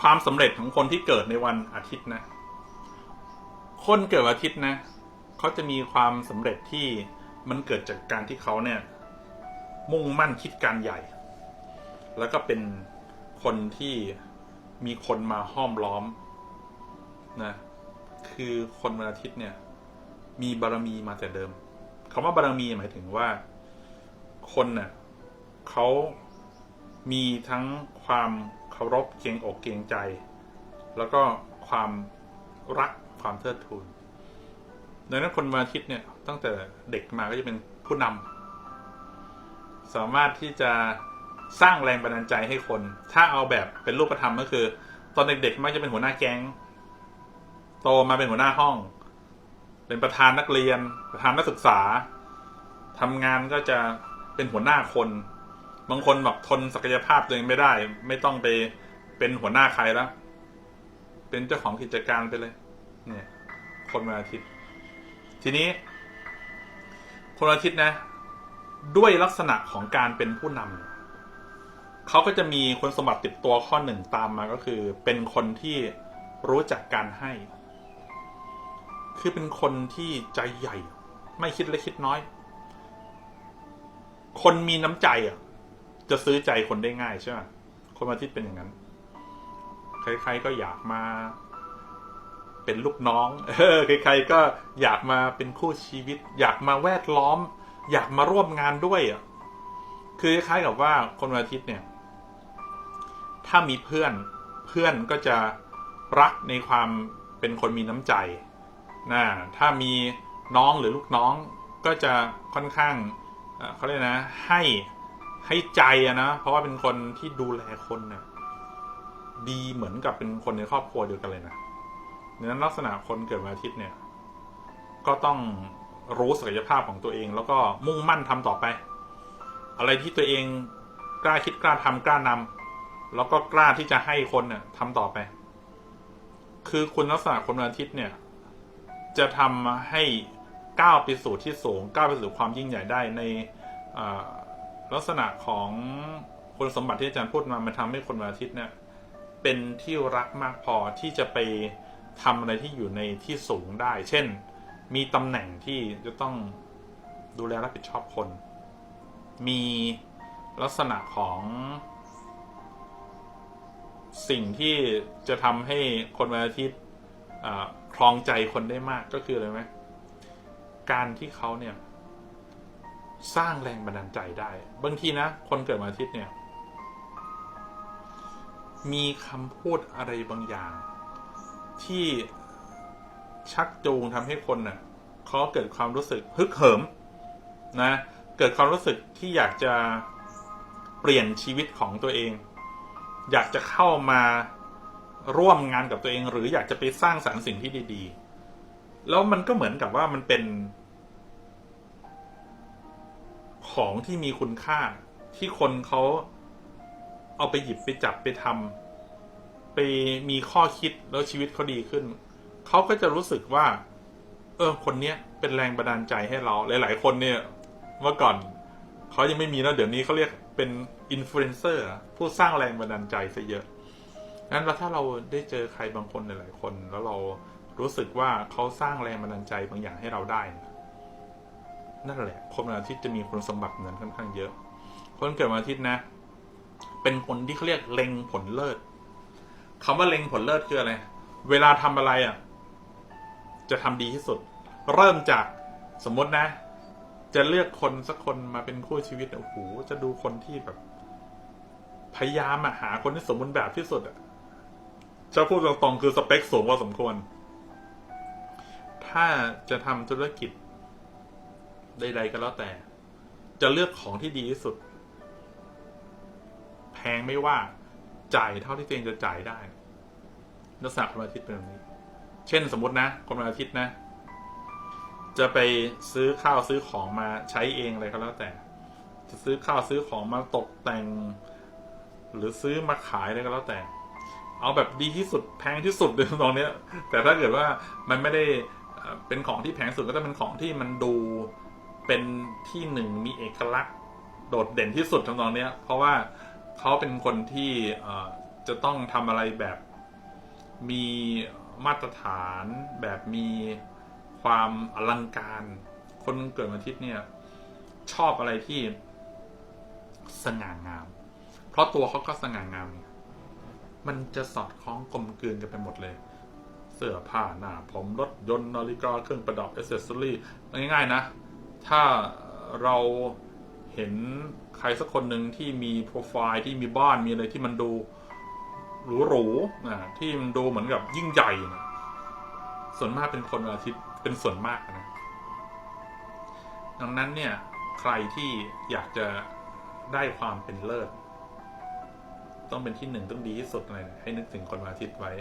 ความสำเร็จของคนที่เกิดในวันอาทิตย์นะ คนเกิดอาทิตย์นะเขาจะมีความสำเร็จที่มันเกิดจากการที่เขาเนี่ย มุ่งมั่นคิดการใหญ่ แล้วก็เป็นคนที่มีคนมาห้อมล้อมนะคือคนวันอาทิตย์เนี่ย มีบารมีมาแต่เดิมคำว่าบารมีหมายถึงว่า คนเน่ะเขามีทั้งความ เคารพเกรงอกเกรงใจ แล้วก็ความรักความเทิดทูนดังนั้นคนวันอาทิตย์เนี่ยตั้งแต่เด็กมาก็จะเป็นผู้นำสามารถที่จะสร้างแรงบันดาลใจให้คน ถ้าเอาแบบเป็นรูปธรรมก็คือ ตอนเด็กๆมักจะเป็นหัวหน้าแก๊ง โตมาเป็นหัวหน้าห้อง เป็นประธานนักเรียน ประธานนักศึกษาทำงานก็จะเป็นหัวหน้าคน บางคนแบบทนศักยภาพตัวเองไม่ได้ ไม่ต้องไปเป็นหัวหน้าใครแล้ว เป็นเจ้าของกิจการไปเลย เนี่ย คนวันอาทิตย์ ทีนี้ คนวันอาทิตย์นะ ด้วยลักษณะของการเป็นผู้นำเขาก็จะมีคุณสมบัติติดตัวข้อหนึ่งตามมาก็คือ เป็นคนที่รู้จักการให้ คือเป็นคนที่ใจใหญ่ ไม่คิดเล็กคิดน้อย คนมีน้ำใจอะ จะซื้อใจคนได้ง่ายใช่ไหมคนวันอาทิตเป็นอย่างนั้น ใครๆก็อยากมา เป็นลูกน้อง เออ ใครๆก็อยากมาเป็นคู่ชีวิต อยากมาแวดล้อม อยากมาร่วมงานด้วยอะ คือคล้ายๆกับว่าคนวันอาทิตย์เนี่ย ถ้ามีเพื่อน เพื่อนก็จะรักในความเป็นคนมีน้ำใจนะถ้ามีน้องหรือลูกน้องก็จะค่อนข้างเอ่อเขาเรียกนะ ให้ ให้ใจอะนะ เพราะว่าเป็นคนที่ดูแลคนเนี่ยดีเหมือนกับเป็นคนในครอบครัวเดียวกันเลยนะดังนั้นลักษณะคนเกิดวันอาทิตย์เนี่ย ก็ต้องรู้ศักยภาพของตัวเอง แล้วก็มุ่งมั่นทำต่อไป อะไรที่ตัวเองกล้าคิดกล้าทำกล้านำแล้วก็กล้าที่จะให้คนเนี่ยทำต่อไป คือคุณลักษณะคนวันอาทิตย์เนี่ย จะทำให้ก้าวไปสู่ที่สูงก้าวไปสู่ความยิ่งใหญ่ได้ในอ่า ลักษณะของคุณสมบัติที่อาจารย์พูดมามันทำให้คนวันอาทิตย์เนี่ยเป็นที่รักมากพอที่จะไปทำอะไรที่อยู่ในที่สูงได้ เช่น มีตำแหน่งที่จะต้องดูแลรับผิดชอบคน มีลักษณะของ สิ่งที่จะทำให้คนวันอาทิตย์อ่าครองใจคนได้มากก็คืออะไรไหมการที่เขาเนี่ย สร้างแรงบันดาลใจได้ บางทีนะ คนเกิดวันอาทิตย์เนี่ย มีคำพูดอะไรบางอย่าง ที่ชักจูงทำให้คนเน่ะเขาเกิดความรู้สึกฮึกเหิมนะ เกิดความรู้สึกที่อยากจะเปลี่ยนชีวิตของตัวเอง อยากจะเข้ามาร่วมงานกับตัวเอง หรืออยากจะไปสร้างสรรค์สิ่งที่ดี ๆ แล้วมันก็เหมือนกับว่ามันเป็น ของที่มีคุณค่าที่คนเขาเอาไปหยิบไปจับไปทำไปมีข้อคิดแล้วชีวิตเขาดีขึ้น เขาก็จะรู้สึกว่า เออ คนเนี้ยเป็นแรงบันดาลใจให้เรา หลาย ๆ คนเนี่ยเมื่อก่อนเขายังไม่มีแล้วเดี๋ยวนี้เขาเรียกเป็นอินฟลูเอนเซอร์ผู้สร้างแรงบันดาลใจซะเยอะงั้นแล้วถ้าเราได้เจอใครบางคนหลาย ๆ คน แล้วเรารู้สึกว่าเขาสร้างแรงบันดาลใจบางอย่างให้เราได้ นั่นแหละคนวันอาทิตย์จะมีคุณสมบัตินั้นค่อนข้างเยอะ คนเกิดวันอาทิตย์นะ เป็นคนที่เขาเรียกเล็งผลเลิศคำว่าเล็งผลเลิศคืออะไร เวลาทำอะไรอะ จะทำดีที่สุด เริ่มจากสมมตินะ จะเลือกคนสักคนมาเป็นคู่ชีวิตโอ้โหจะดูคนที่แบบ พยายามอะหาคนที่สมบูรณ์แบบที่สุดอะจะพูดตรงๆคือสเปคสูงพอสมควร ถ้าจะทำธุรกิจ ใดๆก็แล้วแต่ จะเลือกของที่ดีที่สุด แพงไม่ว่าจ่ายเท่าที่ตัวเองจะจ่ายได้ลักษณะคนวันอาทิตย์เป็นแบบนี้ เช่นสมมตินะคนวันอาทิตย์นะ จะไปซื้อข้าวซื้อของมาใช้เองอะไรก็แล้วแต่ จะซื้อข้าวซื้อของมาตกแต่ง หรือซื้อมาขายอะไรก็แล้วแต่ เอาแบบดีที่สุดแพงที่สุดเลยตรงนี้แต่ถ้าเกิดว่ามันไม่ได้เอ่อเป็นของที่แพงสุดก็จะเป็นของที่มันดู เป็นที่หนึ่งมีเอกลักษณ์โดดเด่นที่สุดทำนองเนี้ย เพราะว่าเขาเป็นคนที่จะต้องทำอะไรแบบมีมาตรฐานแบบมีความอลังการ คนเกิดวันอาทิตย์เนี่ย ชอบอะไรที่สง่างาม เพราะตัวเขาก็สง่างาม มันจะสอดคล้องกลมกลืนกันไปหมดเลย เสื้อผ้าหน้าผมรถยนต์นาฬิกาเครื่องประดับอเซสซอรี่ง่ายๆนะ ถ้าเราเห็นใครสักคนหนึ่งที่มีโปรไฟล์ที่มีบ้านมีอะไรที่มันดูหรูๆนะที่มันดูเหมือนกับยิ่งใหญ่นะส่วนมากเป็นคนอาทิตย์เป็นส่วนมากนะ ดังนั้นเนี่ยใครที่อยากจะได้ความเป็นเลิศ ต้องเป็นที่หนึ่งต้องดีที่สุดเลยนะให้นึกถึงคนวันอาทิตย์ไว้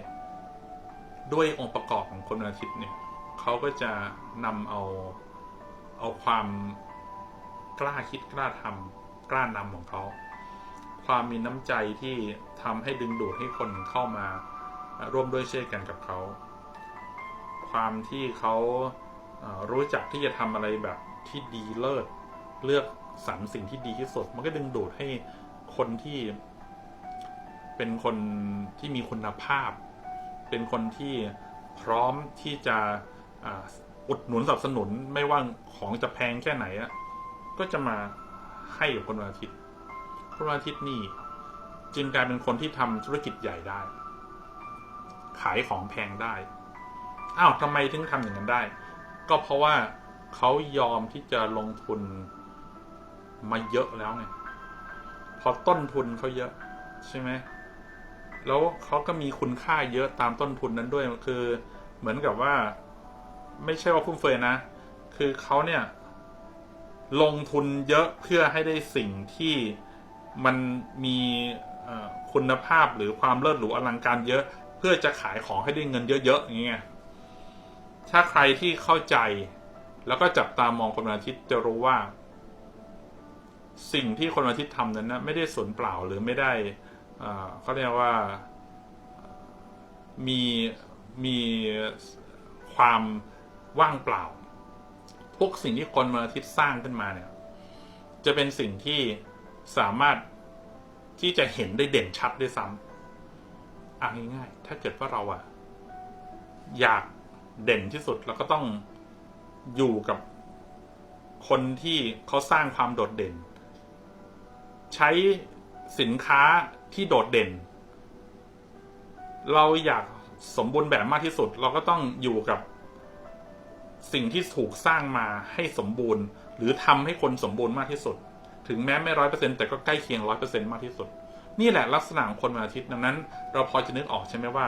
ด้วยองค์ประกอบของคนวันอาทิตย์เนี่ยเขาก็จะนำเอา เอาความกล้าคิดกล้าทำกล้านำของเขาความมีน้ำใจที่ทำให้ดึงดูดให้คนเข้ามาร่วมด้วยช่วยกันกับเขา ความที่เขารู้จักที่จะทำอะไรแบบที่ดีเลิศเลือกสรรสิ่งที่ดีที่สุด มันก็ดึงดูดให้คนที่เป็นคนที่มีคุณภาพ เป็นคนที่พร้อมที่จะ อุดหนุนสนับสนุนไม่ว่าของจะแพงแค่ไหนอะก็จะมาให้กับคนวันอาทิตย์ คนวันอาทิตย์นี่จึงกลายเป็นคนที่ทำธุรกิจใหญ่ได้ ขายของแพงได้ อ้าวทำไมถึงทำอย่างนั้นได้ ก็เพราะว่าเขายอมที่จะลงทุนมาเยอะแล้วไงพอต้นทุนเขาเยอะใช่ไหมแล้วเขาก็มีคุณค่าเยอะตามต้นทุนนั้นด้วยคือ เหมือนกับว่า ไม่ใช่ว่าฟุ่มเฟือยนะ คือเขาเนี่ย ลงทุนเยอะเพื่อให้ได้สิ่งที่มันมีคุณภาพหรือความเลิศหรูอลังการเยอะ เพื่อจะขายของให้ได้เงินเยอะๆอย่างเงี้ยถ้าใครที่เข้าใจ แล้วก็จับตามองคนวันอาทิตย์จะรู้ว่า สิ่งที่คนวันอาทิตย์ทำนั้นนะไม่ได้สูญเปล่าหรือไม่ได้เขาเรียกว่ามีมีความ ว่างเปล่าพวกสิ่งที่คนวันอาทิตย์สร้างขึ้นมาเนี่ย จะเป็นสิ่งที่สามารถที่จะเห็นได้เด่นชัดด้วยซ้ำอะง่ายๆ ถ้าเกิดว่าเราอะอยากเด่นที่สุดเราก็ต้องอยู่กับคนที่เขาสร้างความโดดเด่น ใช้สินค้าที่โดดเด่น เราอยากสมบูรณ์แบบมากที่สุด เราก็ต้องอยู่กับ สิ่งที่ถูกสร้างมาให้สมบูรณ์ หรือทำให้คนสมบูรณ์มากที่สุด ถึงแม้ไม่ร้อยเปอร์เซ็นแต่ก็ใกล้เคียงร้อยเปอร์เซ็นมากที่สุด นี่แหละลักษณะของคนวันอาทิตย์ดังนั้น เราพอจะนึกออกใช่ไหมว่า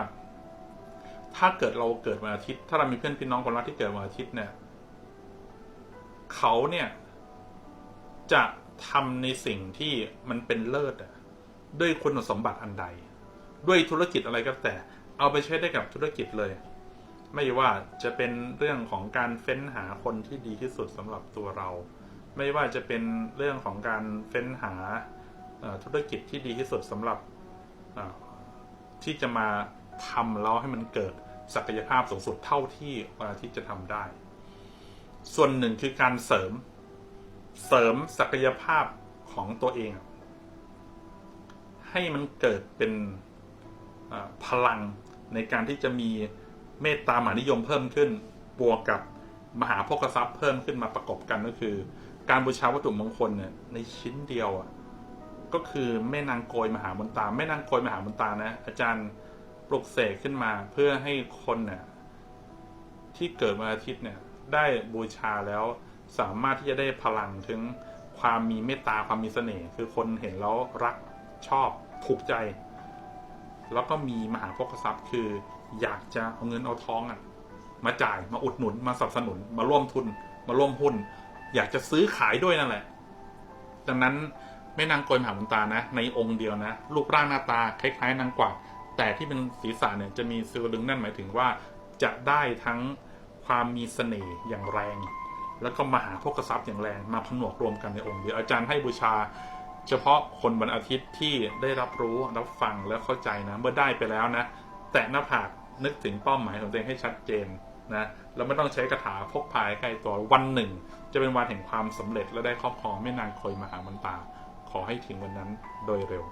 ถ้าเกิดเราเกิดวันอาทิตย์ ถ้าเรามีเพื่อนพี่น้องคนรักที่เกิดวันอาทิตย์เนี่ยเขาเนี่ยจะทำในสิ่งที่มันเป็นเลิศด้วยคุณสมบัติอันใด ด้วยธุรกิจอะไรก็แต่ เอาไปใช้ได้กับธุรกิจเลย ไม่ว่าจะเป็นเรื่องของการเฟ้นหาคนที่ดีที่สุดสำหรับตัวเรา ไม่ว่าจะเป็นเรื่องของการเฟ้นหาธุรกิจที่ดีที่สุดสำหรับที่จะมาทำแล้วให้มันเกิดศักยภาพสูงสุดเท่าที่วันอาทิตย์จะทำได้ ส่วนหนึ่งคือการเสริมเสริมศักยภาพของตัวเอง ให้มันเกิดเป็นพลังในการที่จะมี เมตตามหานิยมเพิ่มขึ้น บวกกับมหาโภคทรัพย์เพิ่มขึ้นมาประกอบกันก็คือ การบูชาวัตถุมงคลเนี่ยในชิ้นเดียวอะก็คือแม่นางโกยมหามนตาแม่นางโกยมหามนตานะ อาจารย์ปลุกเสกขึ้นมาเพื่อให้คนเนี่ยที่เกิดวันอาทิตย์เนี่ยได้บูชาแล้วสามารถที่จะได้พลังถึงความมีเมตตาความมีเสน่ห์คือคนเห็นแล้วรักชอบถูกใจ แล้วก็มีมหาโภคทรัพย์คือ อยากจะเอาเงินเอาทองอะ มาจ่ายมาอุดหนุนมาสนับสนุน มาร่วมทุน มาร่วมหุ้น อยากจะซื้อขายด้วยนั่นแหละ ดังนั้นไม่นางโกยมหาบุญตานะ ในองค์เดียวนะรูปร่างหน้าตาคล้ายๆนางกวักแต่ที่เป็นศีรษะเนี่ยจะมีซิลลึงนั่นหมายถึงว่าจะได้ทั้งความมีเสน่ห์อย่างแรง แล้วก็มหาโภคทรัพย์อย่างแรงมาผนวกรวมกันในองค์เดียวอาจารย์ให้บูชาเฉพาะคนวันอาทิตย์ที่ได้รับรู้รับฟังและเข้าใจนะ เมื่อได้ไปแล้วนะ แตะหน้าผาก นึกถึงเป้าหมายของตัวเองให้ชัดเจนนะแล้วไม่ต้องใช้กระถาพกพายใกล้ตัววันหนึ่ง จะเป็นวันแห่งความสำเร็จและได้ครอบครองแม่นางคอยมหามันตา ขอให้ถึงวันนั้นโดยเร็ว